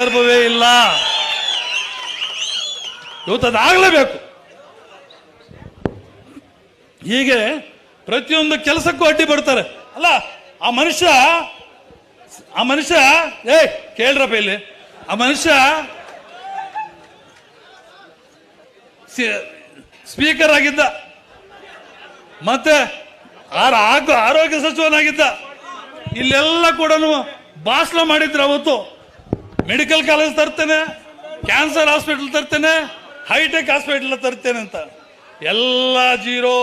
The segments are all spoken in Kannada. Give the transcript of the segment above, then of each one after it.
ಸಂದರ್ಭವೇ ಇಲ್ಲ. ಇವತ್ತು ಅದಾಗಲೇಬೇಕು ಹೀಗೆ ಪ್ರತಿಯೊಂದು ಕೆಲಸಕ್ಕೂ ಅಡ್ಡಿ ಬರ್ತಾರೆ ಅಲ್ಲ, ಆ ಮನುಷ್ಯ ಆ ಮನುಷ್ಯ ಏ ಕೇಳ್ರಪ್ಪ ಇಲ್ಲಿ. ಆ ಮನುಷ್ಯ ಸ್ಪೀಕರ್ ಆಗಿದ್ದ. ಮತ್ತೆ ಆರೋಗ್ಯ ಸಚಿವನಾಗಿದ್ದ. ಇಲ್ಲೆಲ್ಲ ಕೂಡ ಭಾಷಣ ಮಾಡಿದ್ರು ಅವತ್ತು. ಮೆಡಿಕಲ್ ಕಾಲೇಜ್ ತರ್ತೇನೆ ಕ್ಯಾನ್ಸರ್ ಹಾಸ್ಪಿಟಲ್ ತರ್ತೇನೆ ಹೈಟೆಕ್ ಹಾಸ್ಪಿಟಲ್ ತರ್ತೇನೆ ಅಂತ. ಎಲ್ಲ ಜೀರೋ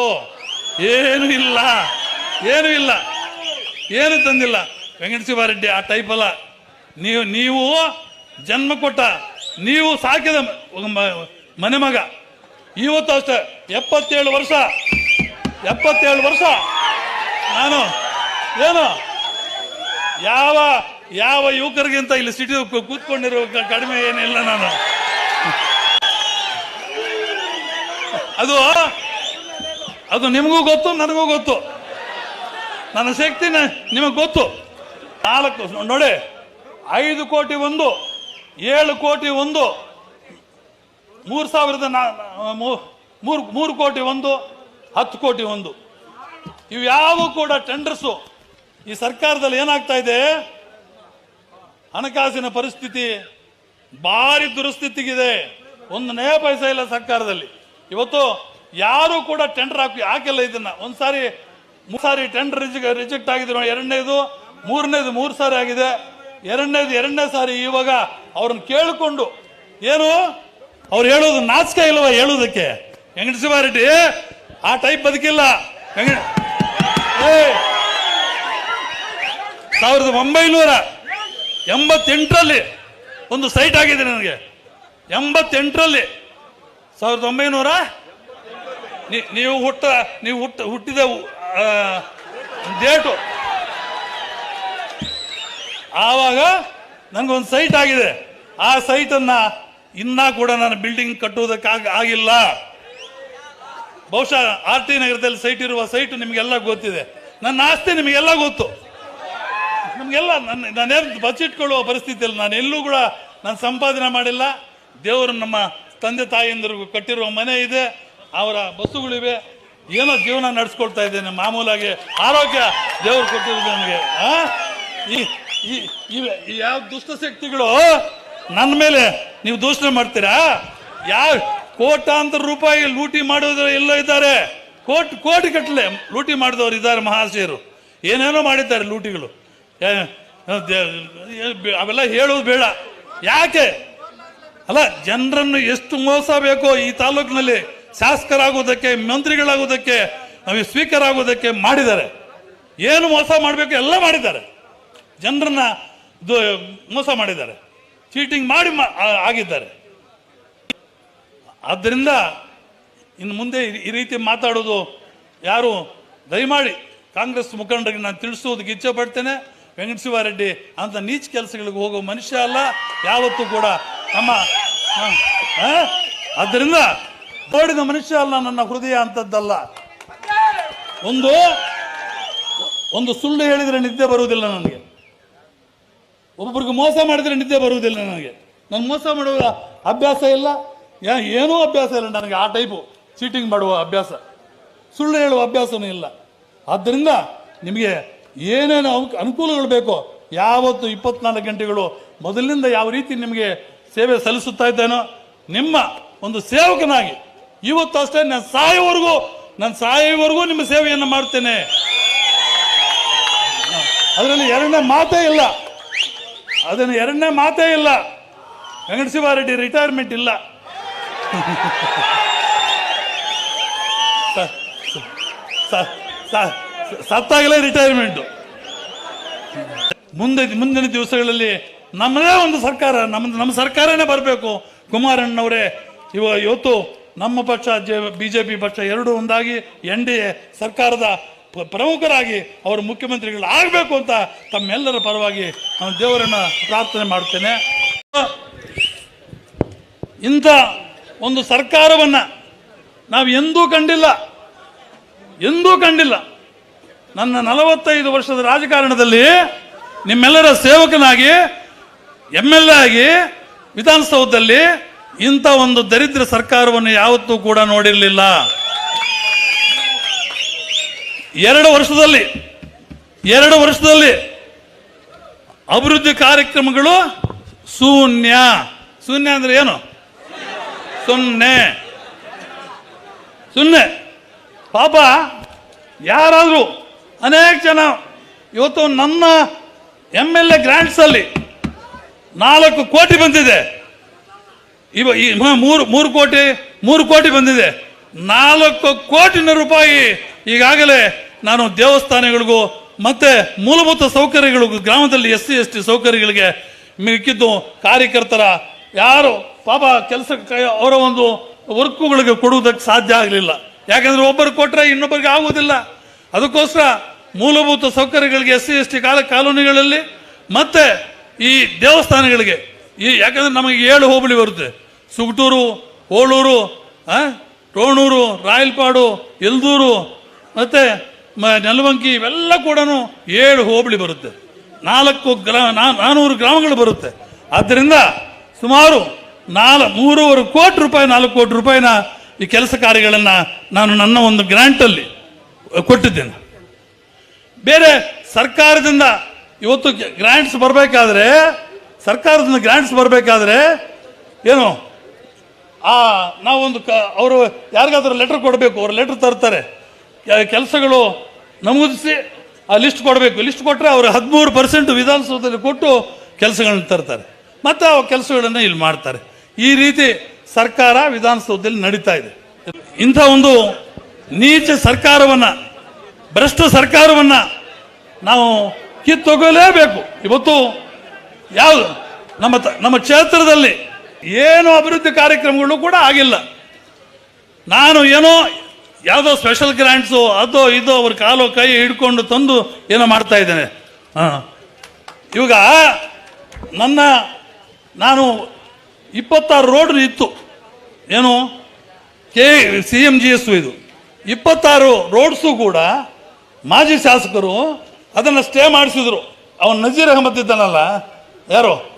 ಏನು ಇಲ್ಲ. ಏನು ಇಲ್ಲ. ಏನು ತಂದಿಲ್ಲ. ವೆಂಕಟ ಶಿವಾರೆಡ್ಡಿ ಆ ಟೈಪ್ ಅಲ್ಲ. ನೀವು ನೀವು ಜನ್ಮ ಕೊಟ್ಟ, ನೀವು ಸಾಕಿದ ಮನೆ ಮಗ. ಇವತ್ತು ಅಷ್ಟೇ, ಎಪ್ಪತ್ತೇಳು ವರ್ಷ. ಎಪ್ಪತ್ತೇಳು ವರ್ಷ. ನಾನು, ಏನು? ಯಾವ ಯಾವ ಯುವಕರಿಗಿಂತ ಇಲ್ಲಿ ಸಿಟಿ ಕೂತ್ಕೊಂಡಿರೋ ಕಡಿಮೆ ಏನಿಲ್ಲ ನಾನು. ಅದು ಅದು ನಿಮಗೂ ಗೊತ್ತು, ನನಗೂ ಗೊತ್ತು. ನನ್ನ ಶಕ್ತಿ ನಿಮಗೆ ಗೊತ್ತು. ನಾಲ್ಕು, ನೋಡಿ, ಐದು ಕೋಟಿ ಒಂದು, ಏಳು ಕೋಟಿ ಒಂದು, ಮೂರು ಸಾವಿರದ ನಾ- ಮೂರು ಮೂರು ಕೋಟಿ ಒಂದು, ಹತ್ತು ಕೋಟಿ ಒಂದು. ಇವು ಯಾವ ಕೂಡ ಟೆಂಡರ್ಸು ಈ ಸರ್ಕಾರದಲ್ಲಿ ಏನಾಗ್ತಾ ಇದೆ? ಹಣಕಾಸಿನ ಪರಿಸ್ಥಿತಿ ಭಾರಿ ದುರಸ್ಥಿತಿಗಿದೆ. ಒಂದು ನಯ ಪೈಸೆ ಇಲ್ಲ ಸರ್ಕಾರದಲ್ಲಿ. ಇವತ್ತು ಯಾರು ಕೂಡ ಟೆಂಡರ್ ಹಾಕಿ ಹಾಕಿಲ್ಲ ಇದನ್ನ. ಒಂದ್ಸಾರಿ ಮೂರು ಸಾರಿ ಟೆಂಡರ್ ರಿಜೆಕ್ಟ್ ಆಗಿದೆ ಎರಡನೇದು, ಮೂರನೇದು ಮೂರು ಸಾರಿ ಆಗಿದೆ. ಎರಡನೇದು ಎರಡನೇ ಸಾರಿ ಇವಾಗ ಅವ್ರನ್ನ ಕೇಳಿಕೊಂಡು, ಏನು? ಅವ್ರು ಹೇಳೋದು ನಾಚಿಕ ಇಲ್ವಾ ಹೇಳೋದಕ್ಕೆ? ವೆಂಕಟ ಶಿವಾರೆಡ್ಡಿ, ಆ ಟೈಪ್ ಬದುಕಿಲ್ಲ. ಏ ಸಾವಿರದ ಒಂಬೈನೂರ ಎಂಬತ್ತೆಂಟರಲ್ಲಿ ಒಂದು ಸೈಟ್ ಆಗಿದೆ ನನಗೆ. ಎಂಬತ್ತೆಂಟರಲ್ಲಿ ಸಾವಿರದ ಒಂಬೈನೂರ ನೀವು ಹುಟ್ಟ ನೀವು ಹುಟ್ಟ, ಹುಟ್ಟಿದ ಡೇಟು. ಆವಾಗ ನನಗೊಂದು ಸೈಟ್ ಆಗಿದೆ. ಆ ಸೈಟನ್ನು ಇನ್ನೂ ಕೂಡ ನಾನು ಬಿಲ್ಡಿಂಗ್ ಕಟ್ಟುವುದಕ್ಕಾಗ ಆಗ- ಆಗಿಲ್ಲ. ಬಹುಶಃ ಆರ್ ಟಿ ನಗರದಲ್ಲಿ ಸೈಟ್ ಇರುವ ಸೈಟು ನಿಮಗೆಲ್ಲ ಗೊತ್ತಿದೆ. ನನ್ನ ಆಸ್ತಿ ನಿಮಗೆಲ್ಲ ಗೊತ್ತು. ನಮಗೆಲ್ಲ ನನ್ನ ನಾನೇನು ಬಚ್ಚಿಟ್ಕೊಳ್ಳುವ ಪರಿಸ್ಥಿತಿಯಲ್ಲಿ ನಾನು ಎಲ್ಲೂ ಕೂಡ ನಾನು ಸಂಪಾದನೆ ಮಾಡಿಲ್ಲ. ದೇವರು ನಮ್ಮ ತಂದೆ ತಾಯಿಯಂದ್ರಿಗೂ ಕಟ್ಟಿರುವ ಮನೆ ಇದೆ. ಅವರ ಬಸ್ಸುಗಳಿವೆ. ಏನೋ ಜೀವನ ನಡೆಸ್ಕೊಳ್ತಾ ಇದ್ದೇನೆ. ಮಾಮೂಲಾಗಿ ಆರೋಗ್ಯ ದೇವರು ಕೊಟ್ಟಿರೋದು ನನಗೆ? ಈ ಯಾವ ದುಷ್ಟಶಕ್ತಿಗಳು ನನ್ನ ಮೇಲೆ ನೀವು ದೂಷಣೆ ಮಾಡ್ತೀರಾ? ಯಾವ ಕೋಟಾಂತರ ರೂಪಾಯಿ ಲೂಟಿ ಮಾಡೋದ್ರ ಎಲ್ಲೋ ಇದ್ದಾರೆ. ಕೋಟಿ ಕೋಟಿ ಕಟ್ಟಲೆ ಲೂಟಿ ಮಾಡಿದವರು ಇದ್ದಾರೆ ಮಹಾಶಯರು. ಏನೇನೋ ಮಾಡಿದ್ದಾರೆ ಲೂಟಿಗಳು. ಅವೆಲ್ಲ ಹೇಳೋದು ಬೇಡ. ಯಾಕೆ? ಅಲ್ಲ, ಜನರನ್ನು ಎಷ್ಟು ಮೋಸ ಬೇಕೋ ಈ ತಾಲೂಕಿನಲ್ಲಿ ಶಾಸಕರಾಗುವುದಕ್ಕೆ, ಮಂತ್ರಿಗಳಾಗುವುದಕ್ಕೆ ನಮಗೆ ಸ್ಪೀಕರ್ ಆಗುವುದಕ್ಕೆ ಮಾಡಿದ್ದಾರೆ. ಏನು ಮೋಸ ಮಾಡಬೇಕು ಎಲ್ಲ ಮಾಡಿದ್ದಾರೆ. ಜನರನ್ನ ಮೋಸ ಮಾಡಿದ್ದಾರೆ. ಚೀಟಿಂಗ್ ಮಾಡಿ ಆಗಿದ್ದಾರೆ. ಆದ್ದರಿಂದ ಇನ್ನು ಮುಂದೆ ಈ ರೀತಿ ಮಾತಾಡೋದು ಯಾರು? ದಯಮಾಡಿ ಕಾಂಗ್ರೆಸ್ ಮುಖಂಡರಿಗೆ ನಾನು ತಿಳಿಸೋದಕ್ಕೆ ಇಚ್ಛೆ ಪಡ್ತೇನೆ. ವೆಂಕಟ ಶಿವಾರೆಡ್ಡಿ ಅಂತ ನೀಚ ಕೆಲಸಗಳಿಗೆ ಹೋಗೋ ಮನುಷ್ಯ ಅಲ್ಲ, ಯಾವತ್ತೂ ಕೂಡ ನಮ್ಮ? ಆದ್ದರಿಂದ ನೋಡಿದ ಮನುಷ್ಯ ಅಲ್ಲ ನನ್ನ ಹೃದಯ ಅಂತದ್ದಲ್ಲ. ಒಂದು ಒಂದು ಸುಳ್ಳು ಹೇಳಿದರೆ ನಿದ್ದೆ ಬರುವುದಿಲ್ಲ ನನಗೆ. ಒಬ್ಬೊಬ್ರಿಗೆ ಮೋಸ ಮಾಡಿದರೆ ನಿದ್ದೆ ಬರುವುದಿಲ್ಲ ನನಗೆ. ನಾನು ಮೋಸ ಮಾಡುವ ಅಭ್ಯಾಸ ಇಲ್ಲ. ಯಾ, ಏನೂ ಅಭ್ಯಾಸ ಇಲ್ಲ. ನನಗೆ ಆ ಟೈಪು ಚೀಟಿಂಗ್ ಮಾಡುವ ಅಭ್ಯಾಸ. ಸುಳ್ಳು ಹೇಳುವ ಅಭ್ಯಾಸವೂ ಇಲ್ಲ. ಆದ್ದರಿಂದ ನಿಮಗೆ ಏನೇನು ಅನುಕೂಲಗಳು ಬೇಕೋ, ಯಾವತ್ತು ಇಪ್ಪತ್ನಾಲ್ಕು ಗಂಟೆಗಳು ಮೊದಲಿನಿಂದ ಯಾವ ರೀತಿ ನಿಮಗೆ ಸೇವೆ ಸಲ್ಲಿಸುತ್ತಾ ಇದ್ದೇನೋ, ನಿಮ್ಮ ಒಂದು ಸೇವಕನಾಗಿ, ಇವತ್ತು ಅಷ್ಟೇ ನಾನು ಸಾಯೋವರೆಗೂ ನನ್ನ ಸಾಯೋವರೆಗೂ ನಿಮ್ಮ ಸೇವೆಯನ್ನು ಮಾಡ್ತೇನೆ. ಅದರಲ್ಲಿ ಎರಡನೇ ಮಾತೇ ಇಲ್ಲ. ಅದನ್ನು ಎರಡನೇ ಮಾತೇ ಇಲ್ಲ. ವೆಂಕಟ ಶಿವಾರೆಡ್ಡಿ ರಿಟೈರ್ಮೆಂಟ್ ಇಲ್ಲ. ಸರ್ ಸರ್ ಸ- ಸತ್ತಾಗಲೇ ರಿಟೈರ್ಮೆಂಟು ಮುಂದೆ, ಮುಂದಿನ ದಿವಸಗಳಲ್ಲಿ ನಮ್ಮದೇ ಒಂದು ಸರ್ಕಾರ ನಮ್ಮ ನಮ್ಮ ಸರ್ಕಾರನೇ ಬರಬೇಕು. ಕುಮಾರಣ್ಣವರೇ ಇವ, ಇವತ್ತು ನಮ್ಮ ಪಕ್ಷ, ಜೆ ಬಿ ಜೆ ಪಿ ಪಕ್ಷ ಎರಡೂ ಒಂದಾಗಿ ಎನ್ ಡಿ ಎ ಸರ್ಕಾರದ ಪ್ರಮುಖರಾಗಿ ಅವರು ಮುಖ್ಯಮಂತ್ರಿಗಳು ಆಗಬೇಕು ಅಂತ ತಮ್ಮೆಲ್ಲರ ಪರವಾಗಿ ನಾನು ದೇವರನ್ನು ಪ್ರಾರ್ಥನೆ ಮಾಡ್ತೇನೆ. ಇಂಥ ಒಂದು ಸರ್ಕಾರವನ್ನು ನಾವು ಎಂದೂ ಕಂಡಿಲ್ಲ. ಎಂದೂ ಕಂಡಿಲ್ಲ. ನನ್ನ ನಲವತ್ತೈದು ವರ್ಷದ ರಾಜಕಾರಣದಲ್ಲಿ ನಿಮ್ಮೆಲ್ಲರ ಸೇವಕನಾಗಿ, ಎಂ ಎಲ್ ಎ ಆಗಿ, ವಿಧಾನಸೌಧದಲ್ಲಿ ಇಂಥ ಒಂದು ದರಿದ್ರ ಸರ್ಕಾರವನ್ನು ಯಾವತ್ತೂ ಕೂಡ ನೋಡಿರಲಿಲ್ಲ. ಎರಡು ವರ್ಷದಲ್ಲಿ ಎರಡು ವರ್ಷದಲ್ಲಿ ಅಭಿವೃದ್ಧಿ ಕಾರ್ಯಕ್ರಮಗಳು ಶೂನ್ಯ. ಶೂನ್ಯ ಅಂದ್ರೆ ಏನು? ಸೊನ್ನೆ. ಸೊನ್ನೆ ಪಾಪ, ಯಾರಾದರೂ ಅನೇಕ ಜನ ಇವತ್ತು ನನ್ನ ಎಂ ಎಲ್ ಎ ಗ್ರ್ಯಾಂಟ್ಸಲ್ಲಿ ನಾಲ್ಕು ಕೋಟಿ ಬಂದಿದೆ. ಇವ ಈ ಮೂರು ಮೂರು ಕೋಟಿ ಮೂರು ಕೋಟಿ ಬಂದಿದೆ. ನಾಲ್ಕು ಕೋಟಿನ ರೂಪಾಯಿ ಈಗಾಗಲೇ ನಾನು ದೇವಸ್ಥಾನಗಳಿಗೂ ಮತ್ತೆ ಮೂಲಭೂತ ಸೌಕರ್ಯಗಳಿಗೂ ಗ್ರಾಮದಲ್ಲಿ ಎಸ್ ಸಿ, ಎಸ್ ಟಿ ಸೌಕರ್ಯಗಳಿಗೆ ಮಿಕ್ಕಿದ್ದು ಕಾರ್ಯಕರ್ತರ ಯಾರು ಪಾಪ ಕೆಲಸ ಅವರ ಒಂದು ವರ್ಕುಗಳಿಗೆ ಕೊಡುವುದಕ್ಕೆ ಸಾಧ್ಯ ಆಗಲಿಲ್ಲ. ಯಾಕಂದ್ರೆ ಒಬ್ಬರು ಕೊಟ್ಟರೆ ಇನ್ನೊಬ್ಬರಿಗೆ ಆಗುವುದಿಲ್ಲ. ಅದಕ್ಕೋಸ್ಕರ ಮೂಲಭೂತ ಸೌಕರ್ಯಗಳಿಗೆ ಎಸ್ ಸಿ, ಎಸ್ ಟಿ, ಕಾಲ ಕಾಲೋನಿಗಳಲ್ಲಿ ಮತ್ತೆ ಈ ದೇವಸ್ಥಾನಗಳಿಗೆ ಈ ಯಾಕಂದ್ರೆ ನಮಗೆ ಏಳು ಹೋಬಳಿ ಬರುತ್ತೆ. ಸುಗಟೂರು ಓಳೂರು ಟೋಣೂರು ರಾಯಲ್ಪಾಡು, ಎಲ್ದೂರು, ಮತ್ತೆ ನೆಲವಂಕಿ ಇವೆಲ್ಲ ಕೂಡ ಏಳು ಹೋಬಳಿ ಬರುತ್ತೆ. ನಾಲ್ಕು ಗ್ರಾಮ ನಾನೂರು ಗ್ರಾಮಗಳು ಬರುತ್ತೆ. ಆದ್ದರಿಂದ ಸುಮಾರು ನಾಲ್, ಮೂರುವರೆ ಕೋಟಿ ರೂಪಾಯಿ, ನಾಲ್ಕು ಕೋಟಿ ರೂಪಾಯಿನ ಈ ಕೆಲಸ ಕಾರ್ಯಗಳನ್ನು ನಾನು ನನ್ನ ಒಂದು ಗ್ರ್ಯಾಂಟಲ್ಲಿ ಕೊಟ್ಟಿದ್ದೇನೆ. ಬೇರೆ ಸರ್ಕಾರದಿಂದ ಇವತ್ತು ಗ್ರಾಂಟ್ಸ್ ಬರಬೇಕಾದ್ರೆ, ಸರ್ಕಾರದಿಂದ ಗ್ರಾಂಟ್ಸ್ ಬರಬೇಕಾದ್ರೆ ಏನು? ಆ, ನಾವೊಂದು ಕ, ಅವರು ಯಾರಿಗಾದ್ರೂ ಲೆಟ್ರ್ ಕೊಡಬೇಕು, ಅವ್ರು ಲೆಟ್ರ್ ತರ್ತಾರೆ. ಕೆಲಸಗಳು ನಮೂದಿಸಿ ಆ ಲಿಸ್ಟ್ ಕೊಡಬೇಕು. ಲಿಸ್ಟ್ ಕೊಟ್ಟರೆ ಅವರು ಹದಿಮೂರು ಪರ್ಸೆಂಟ್ ವಿಧಾನಸೌಧದಲ್ಲಿ ಕೊಟ್ಟು ಕೆಲಸಗಳನ್ನ ತರ್ತಾರೆ. ಮತ್ತು ಆ ಕೆಲಸಗಳನ್ನು ಇಲ್ಲಿ ಮಾಡ್ತಾರೆ. ಈ ರೀತಿ ಸರ್ಕಾರ ವಿಧಾನಸೌಧದಲ್ಲಿ ನಡೀತಾ ಇದೆ. ಇಂಥ ಒಂದು ನೀಚ ಸರ್ಕಾರವನ್ನ ಭ್ರಷ್ಟ ಸರ್ಕಾರವನ್ನ ನಾವು ಕಿತ್ತೊಗಲೇಬೇಕು ಇವತ್ತು ಯಾವುದು ನಮ್ಮ ನಮ್ಮ ಕ್ಷೇತ್ರದಲ್ಲಿ ಏನು ಅಭಿವೃದ್ಧಿ ಕಾರ್ಯಕ್ರಮಗಳು ಕೂಡ ಆಗಿಲ್ಲ. ನಾನು ಏನೋ ಯಾವುದೋ ಸ್ಪೆಷಲ್ ಗ್ರ್ಯಾಂಟ್ಸು ಅದೋ ಇದೋ ಅವ್ರ ಕಾಲು ಕೈ ಹಿಡ್ಕೊಂಡು ತಂದು ಏನೋ ಮಾಡ್ತಾ ಇದ್ದೇನೆ. ಹಾಂ. ಇವಾಗ ನನ್ನ ನಾನು ಇಪ್ಪತ್ತಾರು ರೋಡ್ ಇತ್ತು. ಏನು K, C M G S ಇದು. ಇಪ್ಪತ್ತಾರು ರೋಡ್ಸು ಕೂಡ ಮಾಜಿ ಶಾಸಕರು ಅದನ್ನು ಸ್ಟೇ ಮಾಡಿಸಿದ್ರು. ಅವನು ನಜೀರ್ ಅಹಮದ್ ಇದ್ದಾನಲ್ಲ, ಯಾರು?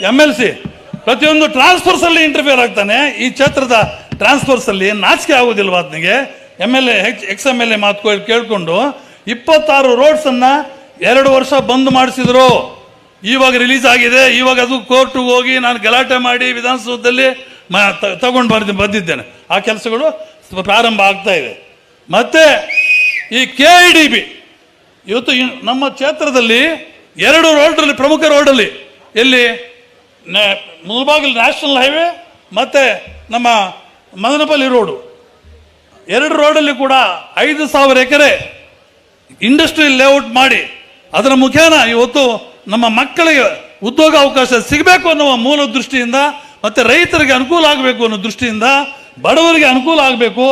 ಎಂ ಎಲ್ ಸಿ ಪ್ರತಿಯೊಂದು ಟ್ರಾನ್ಸ್ಫರ್ಸಲ್ಲಿ ಇಂಟರ್ಫಿಯರ್ ಆಗ್ತಾನೆ. ಈ ಕ್ಷೇತ್ರದ ಟ್ರಾನ್ಸ್ಫರ್ಸಲ್ಲಿ ನಾಚಿಕೆ ಆಗೋದಿಲ್ವ ಅದನಿಗೆ M L A ex M L A ಮಾತು ಕೇಳಿಕೊಂಡು ಇಪ್ಪತ್ತಾರು ರೋಡ್ಸನ್ನು ಎರಡು ವರ್ಷ ಬಂದ್ ಮಾಡಿಸಿದ್ರು. ಇವಾಗ ರಿಲೀಸ್ ಆಗಿದೆ. ಇವಾಗ ಅದು ಕೋರ್ಟ್ಗೆ ಹೋಗಿ ನಾನು ಗಲಾಟೆ ಮಾಡಿ ವಿಧಾನಸೌಧದಲ್ಲಿ ಮ- ತಗೊಂಡು ಬಂದಿದ್ದೇನೆ. ಆ ಕೆಲಸಗಳು ಪ್ರಾರಂಭ ಆಗ್ತಾ ಇದೆ. ಮತ್ತೆ ಈ ಕೆ ಐ ಡಿ ಬಿ ಇವತ್ತು ನಮ್ಮ ಕ್ಷೇತ್ರದಲ್ಲಿ ಎರಡು ರೋಡಲ್ಲಿ ಪ್ರಮುಖ ರೋಡಲ್ಲಿ ಎಲ್ಲಿ ಮುಳಬಾಗಿಲು ನ್ಯಾಷನಲ್ ಹೈವೇ ಮತ್ತು ನಮ್ಮ ಮದನಪಲ್ಲಿ ರೋಡು. ಎರಡು ರೋಡಲ್ಲಿ ಕೂಡ ಐದು ಸಾವಿರ ಎಕರೆ ಇಂಡಸ್ಟ್ರಿ ಲೇಔಟ್ ಮಾಡಿ ಅದರ ಮುಖೇನ ಇವತ್ತು ನಮ್ಮ ಮಕ್ಕಳಿಗೆ ಉದ್ಯೋಗ ಅವಕಾಶ ಸಿಗಬೇಕು ಅನ್ನುವ ಮೂಲ ದೃಷ್ಟಿಯಿಂದ ಮತ್ತು ರೈತರಿಗೆ ಅನುಕೂಲ ಆಗಬೇಕು ಅನ್ನೋ ದೃಷ್ಟಿಯಿಂದ ಬಡವರಿಗೆ ಅನುಕೂಲ ಆಗಬೇಕು.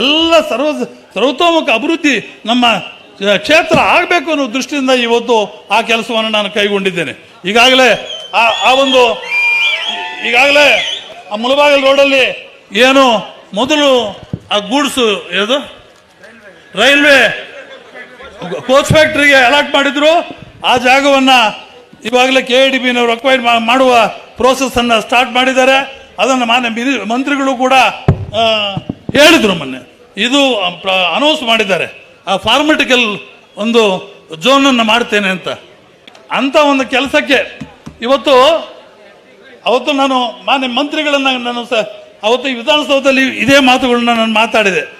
ಎಲ್ಲ ಸರ್ವ ಸರ್ವತೋಮುಖ ಅಭಿವೃದ್ಧಿ ನಮ್ಮ ಕ್ಷೇತ್ರ ಆಗಬೇಕು ಅನ್ನೋ ದೃಷ್ಟಿಯಿಂದ ಇವತ್ತು ಆ ಕೆಲಸವನ್ನು ನಾನು ಕೈಗೊಂಡಿದ್ದೇನೆ. ಈಗಾಗಲೇ ಆ ಆ ಒಂದು, ಈಗಾಗಲೇ ಆ ಮುಳಬಾಗಿಲು ರೋಡಲ್ಲಿ ಏನು ಮೊದಲು ಆ ಗೂಡ್ಸು ಯಾವುದು? ರೈಲ್ವೆ ಕೋಚ್ ಫ್ಯಾಕ್ಟ್ರಿಗೆ ಅಲಾಟ್ ಮಾಡಿದ್ರು. ಆ ಜಾಗವನ್ನು ಇವಾಗಲೇ ಕೆ ಎ ಡಿ ಬಿನವರು ಅಕ್ವೈರ್ ಮಾಡುವ ಪ್ರೋಸೆಸ್ ಅನ್ನ ಸ್ಟಾರ್ಟ್ ಮಾಡಿದ್ದಾರೆ. ಅದನ್ನು ಮಾನ್ಯ ಮಿನಿ- ಮಂತ್ರಿಗಳು ಕೂಡ ಹೇಳಿದ್ರು ಮೊನ್ನೆ. ಇದು ಅನೌನ್ಸ್ ಮಾಡಿದ್ದಾರೆ. ಆ ಫಾರ್ಮೆಟಿಕಲ್ ಒಂದು ಝೋನ್ ಅನ್ನು ಮಾಡ್ತೇನೆ ಅಂತ. ಅಂತ ಒಂದು ಕೆಲಸಕ್ಕೆ ಇವತ್ತು, ಅವತ್ತು ನಾನು ಮಾನ್ಯ ಮಂತ್ರಿಗಳನ್ನು ನಾನು ಸ, ಅವತ್ತು ವಿಧಾನಸೌಧದಲ್ಲಿ ಇದೇ ಮಾತುಗಳನ್ನ ನಾನು ಮಾತಾಡಿದೆ.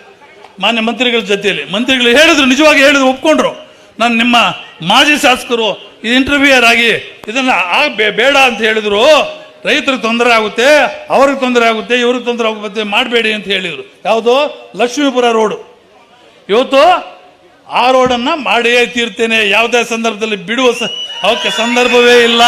ಮಾನ್ಯ ಮಂತ್ರಿಗಳ ಜೊತೆಯಲ್ಲಿ. ಮಂತ್ರಿಗಳು ಹೇಳಿದ್ರು, ನಿಜವಾಗಿ ಹೇಳಿದ್ರು, ಒಪ್ಕೊಂಡ್ರು. ನಾನು ನಿಮ್ಮ ಮಾಜಿ ಶಾಸಕರು ಇಂಟರ್ವ್ಯೂಯರ್ ಆಗಿ ಇದನ್ನ ಬೇಡ ಅಂತ ಹೇಳಿದ್ರು. ರೈತರಿಗೆ ತೊಂದರೆ ಆಗುತ್ತೆ, ಅವ್ರಿಗೆ ತೊಂದರೆ ಆಗುತ್ತೆ, ಇವ್ರಿಗೆ ತೊಂದರೆ ಆಗುತ್ತೆ ಮಾಡಬೇಡಿ ಅಂತ ಹೇಳಿದರು. ಯಾವುದು? ಲಕ್ಷ್ಮೀಪುರ ರೋಡು. ಇವತ್ತು ಆ ರೋಡನ್ನು ಮಾಡಿಯೇ ತೀರ್ತೇನೆ. ಯಾವುದೇ ಸಂದರ್ಭದಲ್ಲಿ ಬಿಡುವ ಸ- ಅವಕ್ಕೆ ಸಂದರ್ಭವೇ ಇಲ್ಲ.